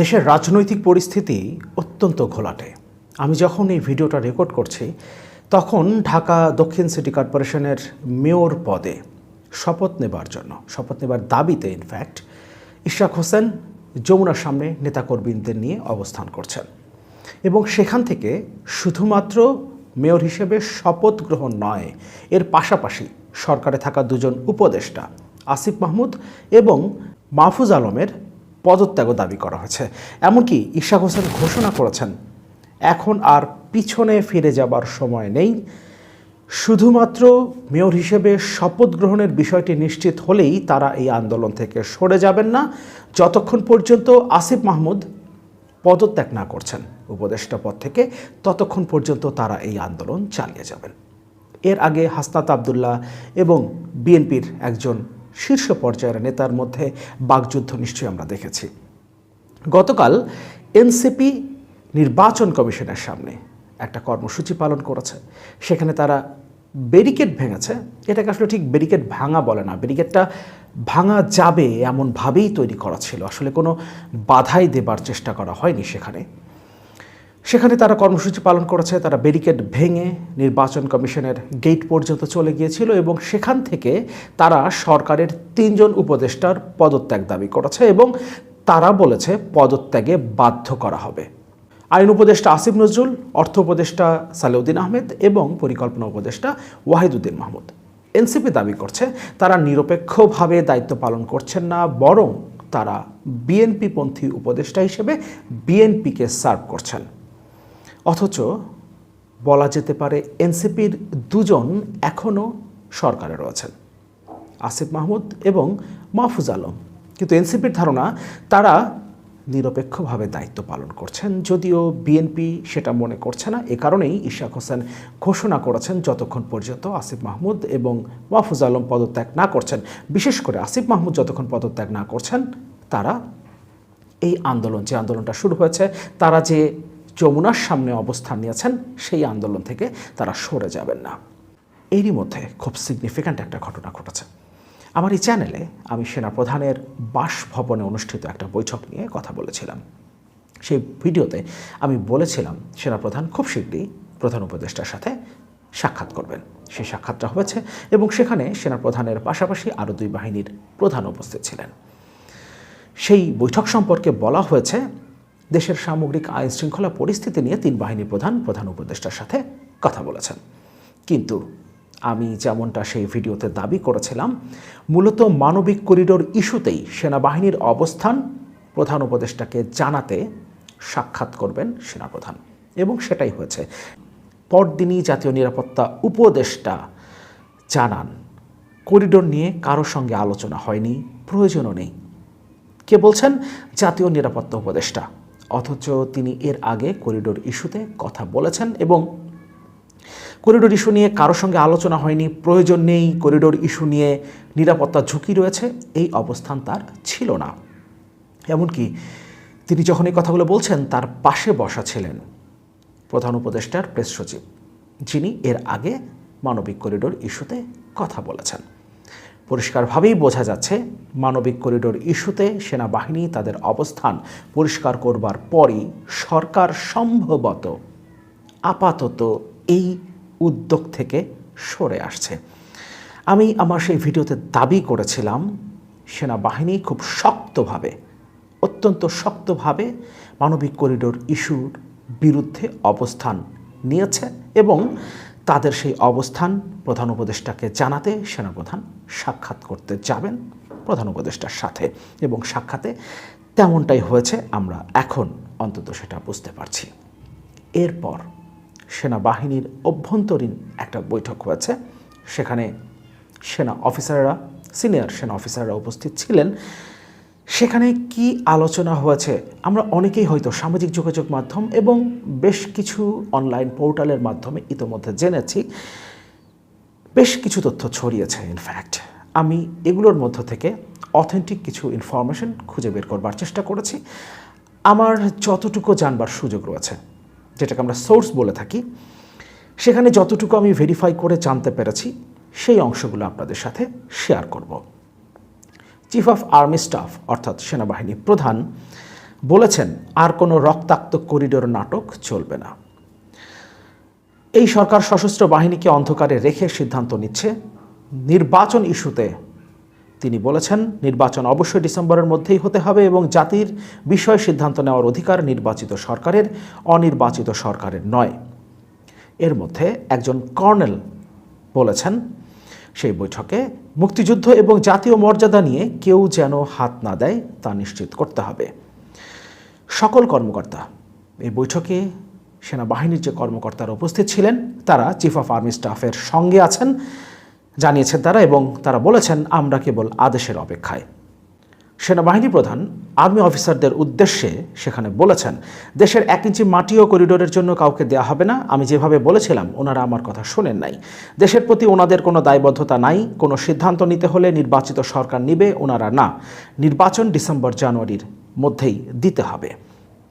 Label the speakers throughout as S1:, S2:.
S1: দেশের রাজনৈতিক পরিস্থিতি অত্যন্ত ঘোলাটে। আমি যখন এই ভিডিওটা রেকর্ড করছি, তখন ঢাকা দক্ষিণ সিটি কর্পোরেশনের মেয়র পদে শপথ নেবার জন্য, শপথ নেবার দাবিতে ইনফ্যাক্ট ইশরাক হোসেন যমুনার সামনে নেতাকর্মীদের নিয়ে অবস্থান করছেন। এবং সেখান থেকে শুধুমাত্র মেয়র হিসেবে শপথ গ্রহণ নয়, এর পাশাপাশি সরকারে থাকা দুজন উপদেষ্টা, আসিফ মাহমুদ এবং মাহফুজ আলমের পদত্যাগও দাবি করা হয়েছে। এমনকি ইশাক হোসেন ঘোষণা করেছেন, এখন আর পিছনে ফিরে যাবার সময় নেই। শুধুমাত্র মেয়র হিসেবে শপথ গ্রহণের বিষয়টি নিশ্চিত হলেই তারা এই আন্দোলন থেকে সরে যাবেন না। যতক্ষণ পর্যন্ত আসিফ মাহমুদ পদত্যাগ না করছেন উপদেষ্টা পদ থেকে, ততক্ষণ পর্যন্ত তারা এই আন্দোলন চালিয়ে যাবেন। এর আগে হাসনাত আবদুল্লাহ এবং বিএনপির একজন শীর্ষ পর্যায়ের নেতার মধ্যে বাকযুদ্ধ নিশ্চয়ই আমরা দেখেছি। গতকাল এনসিপি নির্বাচন কমিশনের সামনে একটা কর্মসূচি পালন করেছে। সেখানে তারা ব্যারিকেড ভেঙেছে। এটাকে আসলে ঠিক ব্যারিকেড ভাঙা বলে না। ব্যারিকেডটা ভাঙা যাবে এমনভাবেই তৈরি করা ছিল। আসলে কোনো বাধাই দেবার চেষ্টা করা হয়নি সেখানে। সেখানে তারা কর্মসূচি পালন করেছে, তারা ব্যারিকেড ভেঙে নির্বাচন কমিশনের গেট পর্যন্ত চলে গিয়েছিল এবং সেখান থেকে তারা সরকারের তিনজন উপদেষ্টার পদত্যাগ দাবি করেছে এবং তারা বলেছে পদত্যাগে বাধ্য করা হবে। আইন উপদেষ্টা আসিফ নজরুল, অর্থ উপদেষ্টা সালেউদ্দিন আহমেদ এবং পরিকল্পনা উপদেষ্টা ওয়াহিদুদ্দিন মাহমুদ। এনসিপি দাবি করছে, তারা নিরপেক্ষভাবে দায়িত্ব পালন করছেন না, বরং তারা বিএনপিপন্থী উপদেষ্টা হিসেবে বিএনপিকে সার্ভ করছেন। অথচ বলা যেতে পারে এনসিপির দুজন এখনও সরকারে রয়েছেন। আসিফ মাহমুদ এবং মাহফুজ আলম। কিন্তু এনসিপির ধারণা, তারা নিরপেক্ষভাবে দায়িত্ব পালন করছেন, যদিও বিএনপি সেটা মনে করছে না। এ কারণেই ইশাক হোসেন ঘোষণা করেছেন, যতক্ষণ পর্যন্ত আসিফ মাহমুদ এবং মাহফুজ আলম পদত্যাগ না করছেন। বিশেষ করে আসিফ মাহমুদ যতক্ষণ পদত্যাগ না করছেন, তারা এই আন্দোলন, যে আন্দোলনটা শুরু হয়েছে, তারা যে যমুনার সামনে অবস্থান নিয়েছেন, সেই আন্দোলন থেকে তারা সরে যাবেন না। এরই মধ্যে খুব সিগনিফিক্যান্ট একটা ঘটনা ঘটেছে। আমার এই চ্যানেলে আমি সেনাপ্রধানের বাসভবনে অনুষ্ঠিত একটা বৈঠক নিয়ে কথা বলেছিলাম। সেই ভিডিওতে আমি বলেছিলাম সেনাপ্রধান খুব শীঘ্রই প্রধান উপদেষ্টার সাথে সাক্ষাৎ করবেন। সেই সাক্ষাৎটা হয়েছে এবং সেখানে সেনাপ্রধানের পাশাপাশি আরও দুই বাহিনীর প্রধান উপস্থিত ছিলেন। সেই বৈঠক সম্পর্কে বলা হয়েছে দেশের সামগ্রিক আইন শৃঙ্খলা পরিস্থিতি নিয়ে তিন বাহিনী প্রধান প্রধান উপদেষ্টার সাথে কথা বলেছেন। কিন্তু আমি যেমনটা সেই ভিডিওতে দাবি করেছিলাম, মূলত মানবিক করিডোর ইস্যুতেই সেনাবাহিনীর অবস্থান প্রধান উপদেষ্টাকে জানাতে সাক্ষাৎ করবেন সেনাপ্রধান। এবং সেটাই হয়েছে। পরদিনই জাতীয় নিরাপত্তা উপদেষ্টা জানান, করিডোর নিয়ে কারোর সঙ্গে আলোচনা হয়নি, প্রয়োজনও নেই। কে বলছেন? জাতীয় নিরাপত্তা উপদেষ্টা। অথচ তিনি এর আগে করিডোর ইস্যুতে কথা বলেছেন এবং করিডোর ইস্যু নিয়ে কারোর সঙ্গে আলোচনা হয়নি, প্রয়োজন নেই করিডোর ইস্যু নিয়ে নিরাপত্তা ঝুঁকি রয়েছে, এই অবস্থান তার ছিল না। এমনকি তিনি যখন এই কথাগুলো বলছেন, তার পাশে বসা ছিলেন প্রধান উপদেষ্টার প্রেস সচিব, যিনি এর আগে মানবিক করিডোর ইস্যুতে কথা বলেছেন। পরিষ্কারভাবেই বোঝা যাচ্ছে, মানবিক করিডোর ইস্যুতে সেনাবাহিনী তাদের অবস্থান পরিষ্কার করবার পরই সরকার সম্ভবত আপাতত এই উদ্যোগ থেকে সরে আসছে। আমি আমার সেই ভিডিওতে দাবি করেছিলাম, সেনাবাহিনী খুব শক্তভাবে, অত্যন্ত শক্তভাবে মানবিক করিডোর ইস্যুর বিরুদ্ধে অবস্থান নিয়েছে এবং তাদের সেই অবস্থান প্রধান উপদেষ্টাকে জানাতে সেনাপ্রধান সাক্ষাৎ করতে যাবেন প্রধান উপদেষ্টার সাথে। এবং সাক্ষাতে তেমনটাই হয়েছে, আমরা এখন অন্তত সেটা বুঝতে পারছি। এরপর সেনাবাহিনীর অভ্যন্তরীণ একটা বৈঠক হয়েছে। সেখানে সেনা অফিসাররা, সিনিয়র সেনা অফিসাররা উপস্থিত ছিলেন। সেখানে কি আলোচনা হয়েছে, আমরা অনেকেই হয়তো সামাজিক যোগাযোগ মাধ্যম এবং বেশ কিছু অনলাইন পোর্টালের মাধ্যমে ইতোমধ্যে জেনেছি। বেশ কিছু তথ্য ছড়িয়েছে ইনফ্যাক্ট আমি এগুলোর মধ্য থেকে অথেন্টিক কিছু ইনফরমেশন খুঁজে বের করবার চেষ্টা করেছি। আমার যতটুকু জানবার সুযোগ রয়েছে, যেটাকে আমরা সোর্স বলে থাকি, সেখানে যতটুকু আমি ভেরিফাই করে জানতে পেরেছি, সেই অংশগুলো আপনাদের সাথে শেয়ার করব। চিফ অফ আর্মি স্টাফ অর্থাৎ সেনাবাহিনী প্রধান, বলেছেন, আর কোনো রক্তাক্ত করিডোর নাটক চলবে না। এই সরকার সশস্ত্র বাহিনীকে অন্ধকারে রেখে সিদ্ধান্ত নিচ্ছে। নির্বাচন ইস্যুতে তিনি বলেছেন, নির্বাচন অবশ্যই ডিসেম্বরের মধ্যেই হতে হবে এবং জাতির বিষয়ে সিদ্ধান্ত নেওয়ার অধিকার নির্বাচিত সরকারের, অনির্বাচিত সরকারের নয়। এর মধ্যে একজন কর্নেল বলেছেন সেই বৈঠকে মুক্তিযুদ্ধ এবং জাতীয় মর্যাদা নিয়ে কেউ যেন হাত না দেয় তা নিশ্চিত করতে হবে। সকল কর্মকর্তা, এই বৈঠকে সেনাবাহিনীর যে কর্মকর্তারা উপস্থিত ছিলেন, তারা চিফ অফ আর্মি স্টাফের সঙ্গে আছেন, জানিয়েছেন তারা এবং তারা বলেছেন, আমরা কেবল আদেশের অপেক্ষায়। সেনাবাহিনী প্রধান, আর্মি অফিসারদের উদ্দেশ্যে সেখানে বলেছেন, দেশের এক ইঞ্চি মাটিও করিডোরের জন্য কাউকে দেওয়া হবে না। আমি যেভাবে বলেছিলাম, ওনারা আমার কথা শোনেন নাই। দেশের প্রতি ওনাদের কোনো দায়বদ্ধতা নাই। কোনো সিদ্ধান্ত নিতে হলে নির্বাচিত সরকার নিবে, ওনারা না। নির্বাচন ডিসেম্বর জানুয়ারির মধ্যেই দিতে হবে।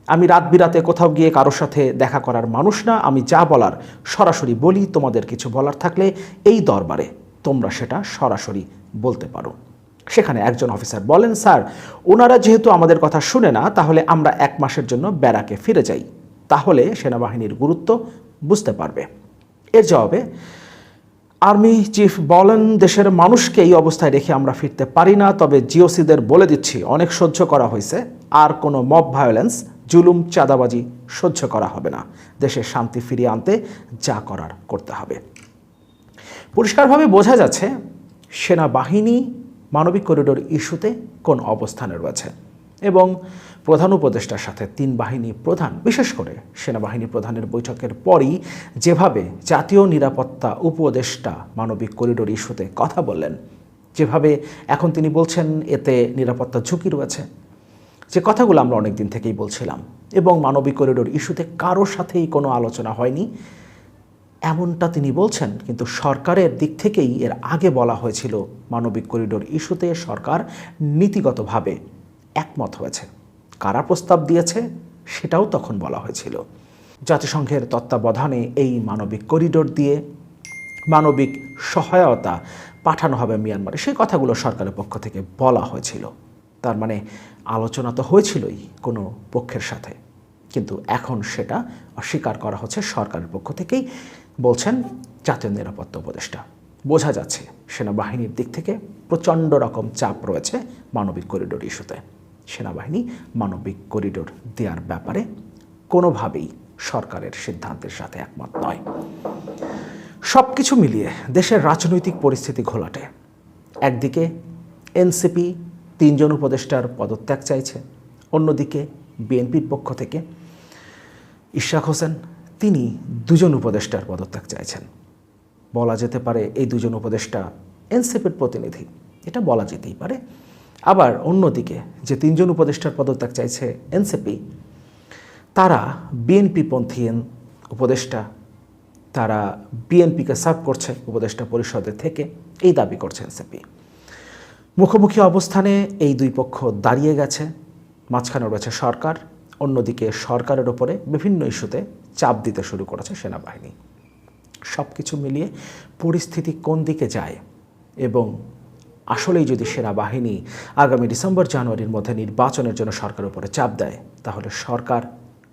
S1: আমি রাত বিরাতে কোথাও গিয়ে কারোর সাথে দেখা করার মানুষ না। আমি যা বলার সরাসরি বলি। তোমাদের কিছু বলার থাকলে এই দরবারে তোমরা সেটা সরাসরি বলতে পারো। সেখানে একজন অফিসার বলেন, স্যার, ওনারা যেহেতু আমাদের কথা শুনে না, তাহলে আমরা এক মাসের জন্য ব্যারাকে ফিরে যাই। তাহলে সেনাবাহিনীর গুরুত্ব বুঝতে পারবে। এর জবাবে, আর্মি চিফ বলেন, দেশের মানুষকে এই অবস্থায় রেখে আমরা ফিরতে পারি না, তবে জিওসিদের বলে দিচ্ছি, অনেক সহ্য করা হয়েছে। আর কোনো মব ভায়োলেন্স, জুলুম, চাঁদাবাজি সহ্য করা হবে না। দেশের শান্তি ফিরিয়ে আনতে যা করার করতে হবে। পরিষ্কারভাবে বোঝা যাচ্ছে, সেনাবাহিনী মানবিক করিডোর ইস্যুতে কোন অবস্থানে রয়েছে। এবং প্রধান উপদেষ্টার সাথে তিন বাহিনী প্রধান, বিশেষ করে সেনাবাহিনী প্রধানের বৈঠকের পরই যেভাবে জাতীয় নিরাপত্তা উপদেষ্টা মানবিক করিডোর ইস্যুতে কথা বললেন, যেভাবে এখন তিনি বলছেন এতে নিরাপত্তা ঝুঁকি রয়েছে। যে কথাগুলো আমরা অনেক দিন থেকেই বলছিলাম, এবং মানবিক করিডোর ইস্যুতে কারোর সাথেই কোনো আলোচনা হয়নি এমনটা তিনি বলছেন, কিন্তু সরকারের দিক থেকেই এর আগে বলা হয়েছিল, মানবিক করিডোর ইস্যুতে সরকার নীতিগতভাবে একমত হয়েছে। কারা প্রস্তাব দিয়েছে, সেটাও তখন বলা হয়েছিল। জাতিসংঘের তত্ত্বাবধানে এই মানবিক করিডোর দিয়ে মানবিক সহায়তা পাঠানো হবে মিয়ানমারে। সেই কথাগুলো সরকারের পক্ষ থেকে বলা হয়েছিল। তার মানে আলোচনা তো হয়েছিলই কোনো পক্ষের সাথে। কিন্তু এখন সেটা অস্বীকার করা হচ্ছে সরকারের পক্ষ থেকেই। বলছেন জাতীয় নিরাপত্তা উপদেষ্টা। বোঝা যাচ্ছে সেনাবাহিনীর দিক থেকে প্রচণ্ড রকম চাপ রয়েছে মানবিক করিডোর ইস্যুতে। সেনাবাহিনী মানবিক করিডোর দেওয়ার ব্যাপারে কোনোভাবেই সরকারের সিদ্ধান্তের সাথে একমত নয়। সব কিছু মিলিয়ে দেশের রাজনৈতিক পরিস্থিতি ঘোলাটে। একদিকে এনসিপি তিনজন উপদেষ্টার পদত্যাগ চাইছে, অন্যদিকে বিএনপির পক্ষ থেকে ইশাক হোসেন তিনি দুজন উপদেষ্টার পদত্যাগ চাইছেন। বলা যেতে পারে এই দুজন উপদেষ্টা এনসিপির প্রতিনিধি। এটা বলা যেতেই পারে। আবার অন্যদিকে যে তিনজন উপদেষ্টার পদত্যাগ চাইছে এনসিপি, তারা বিএনপিপন্থী উপদেষ্টা, তারা বিএনপিকে সার্ভ করছে উপদেষ্টা পরিষদের থেকে, এই দাবি করছে এনসিপি। মুখোমুখি অবস্থানে এই দুই পক্ষ দাঁড়িয়ে গেছে, মাঝখানে রয়েছে সরকার, অন্যদিকে সরকারের ওপরে বিভিন্ন ইস্যুতে চাপ দিতে শুরু করেছে সেনাবাহিনী। সব কিছু মিলিয়ে পরিস্থিতি কোন দিকে যায় এবং আসলেই যদি সেনাবাহিনী আগামী ডিসেম্বর, জানুয়ারির মধ্যে নির্বাচনের জন্য সরকার উপরে চাপ দেয়, তাহলে সরকার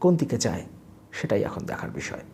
S1: কোন দিকে যায় সেটাই এখন দেখার বিষয়।